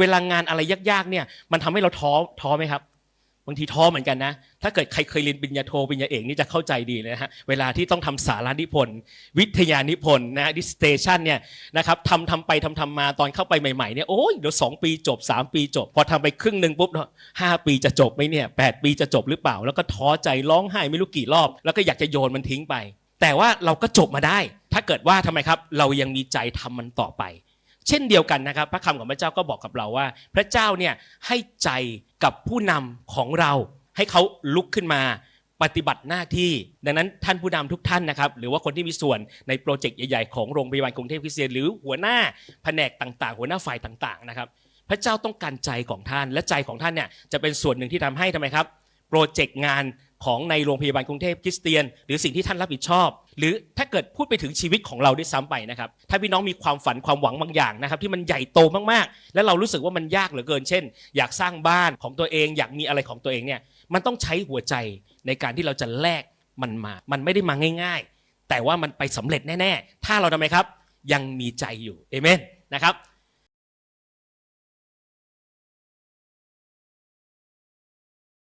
เวลางานอะไรยากๆเนี่ย มันทำให้เราท้อท้อไหมครับบางทีท้อเหมือนกันนะ ถ้าเกิดใครเคยเรียนปริญญาโทปริญญาเอกนี่จะเข้าใจดีเลยนะฮะ เวลาที่ต้องทำสารานิพนธ์วิทยานิพนธ์นะดิสเตชันเนี่ยนะครับทำทำไปทำทำมาตอนเข้าไปใหม่ๆเนี่ยโอ้ยเดี๋ยวสองปีจบ 3 ปีจบ พอทำไปครึ่งหนึ่งปุ๊บห้าปีจะจบไหมเนี่ยแปดปีจะจบหรือเปล่า แล้วก็ท้อใจร้องไห้ไม่รู้กี่รอบ แล้วก็อยากจะโยนมันทิ้งไป แต่ว่าเราก็จบมาได้ ถ้าเกิดว่าทำไมครับ เรายังมีใจทำมันต่อไป เช่นเดียวกันนะครับ พระคำของพระเจ้าก็บอกกับเราว่า พระเจ้าเนี่ยให้ใจกับผู้นำของเรา ให้เขาลุกขึ้นมาปฏิบัติหน้าที่ ดังนั้นท่านผู้นำทุกท่านนะครับ หรือว่าคนที่มีส่วนในโปรเจกต์ใหญ่ๆของโรงพยาบาลกรุงเทพคริสเตียนหรือหัวหน้าแผนกต่างๆ หัวหน้าฝ่ายต่างๆนะครับ พระเจ้าต้องการใจของท่านและใจของท่านเนี่ยจะเป็นส่วนหนึ่งที่ทำให้ทำไมครับ โปรเจกต์งาน ของในโรงพยาบาลกรุงเทพคริสเตียน หรือสิ่งที่ท่านรับผิดชอบ หรือถ้าเกิดพูดไปถึงชีวิตของเราด้วยซ้ำไปนะครับถ้าพี่น้องมีความฝันความหวังบางอย่างนะครับที่มันใหญ่โตมากๆ และเรารู้สึกว่ามันยากเหลือเกิน เช่น อยากสร้างบ้านของตัวเอง อยากมีอะไรของตัวเองเนี่ยมันต้องใช้หัวใจในการที่เราจะแลกมันมา มันไม่ได้มาง่าย ๆ แต่ว่ามันไปสำเร็จแน่ ๆ ถ้าเราทำไมครับ ยังมีใจอยู่เอเมนนะครับ